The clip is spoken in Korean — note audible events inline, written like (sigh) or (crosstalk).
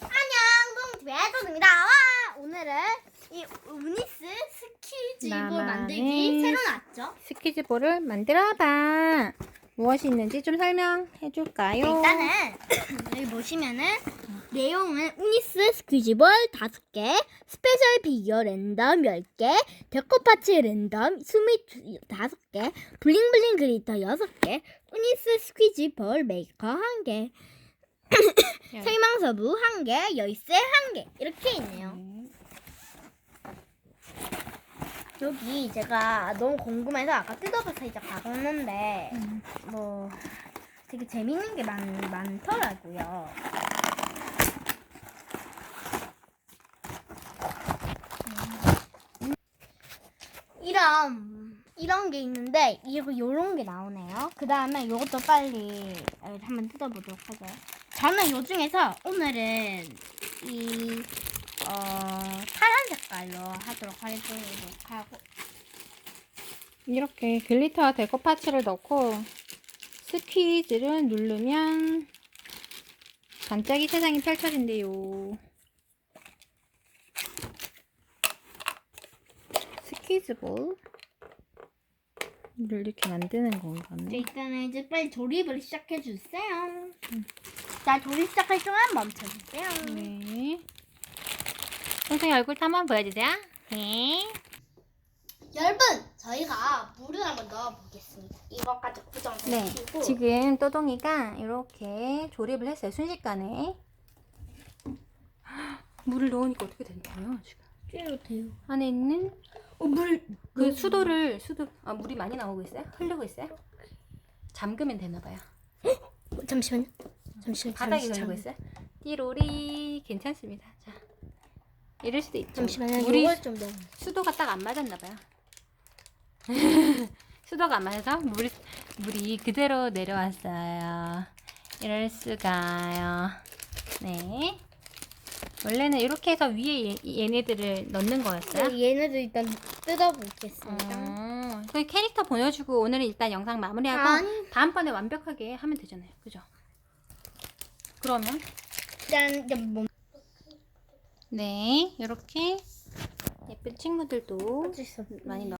안녕 동집에서입니다. 오늘은 이 우니스 스키즈볼 나만의 만들기 새로 나왔죠? 스키즈볼을 만들어봐. 무엇이 있는지 좀 설명해 줄까요? 일단은 (coughs) 여기 보시면은 내용은 우니스 스퀴즈볼 5개, 스페셜 피규어 랜덤 10개, 데코 파츠 랜덤 25개, 블링블링 그리터 6개, 우니스 스퀴즈볼 메이커 1개, 설명서부 1개, 열쇠 1개 이렇게 있네요. 네. 여기 제가 너무 궁금해서 아까 뜯어봐서 이제 가봤는데 음. 뭐 되게 재밌는 게 많, 많더라고요. 음. 이런 이런 게 있는데 이거 요런 게 나오네요. 그 다음에 요것도 빨리 어, 한번 뜯어보도록 하죠. 저는 요 중에서 오늘은 이 어, 파란 색깔로 하도록 하도록 하고 이렇게 글리터 데코 파츠를 넣고 스퀴즈를 누르면 반짝이 세상이 펼쳐진대요. 스퀴즈볼 을 이렇게 만드는 건가? 네, 일단은 이제 빨리 조립을 시작해 주세요. 자, 조립 시작할 동안 멈춰 주세요. 네. 선생님 얼굴 한번 보여주세요. 네. 여러분, 저희가 물을 한번 넣어 보겠습니다. 이거까지 네. 고정시키고 지금 또동이가 이렇게 조립을 했어요. 순식간에. 물을 넣으니까 어떻게 된다요? 지금 찌도 돼요. 안에 있는 어, 물 그 수도를 수도 아 물이 많이 나오고 있어요? 흐르고 있어요? 잠그면 되나 봐요. 어, 잠시만요. 잠시만요. 바닥에 잠시- 걸리고 있어요? 띠로리 괜찮습니다. 자. 이럴 수도 있죠. 잠시만요. 물이 이걸 좀 넣어. 수도가 딱 안 맞았나 봐요. (laughs) 수도가 안 맞아서 물이 물이 그대로 내려왔어요. 이럴 수가요. 네. 원래는 이렇게 해서 위에 얘, 얘네들을 넣는 거였어요. 네, 얘네들 일단 뜯어 보겠습니다. 어, 그 캐릭터 보여주고 오늘은 일단 영상 마무리하고 아니. 다음번에 완벽하게 하면 되잖아요. 그죠? 그러면 일단 이제 뭐 네 이렇게 예쁜 친구들도 많이 넣.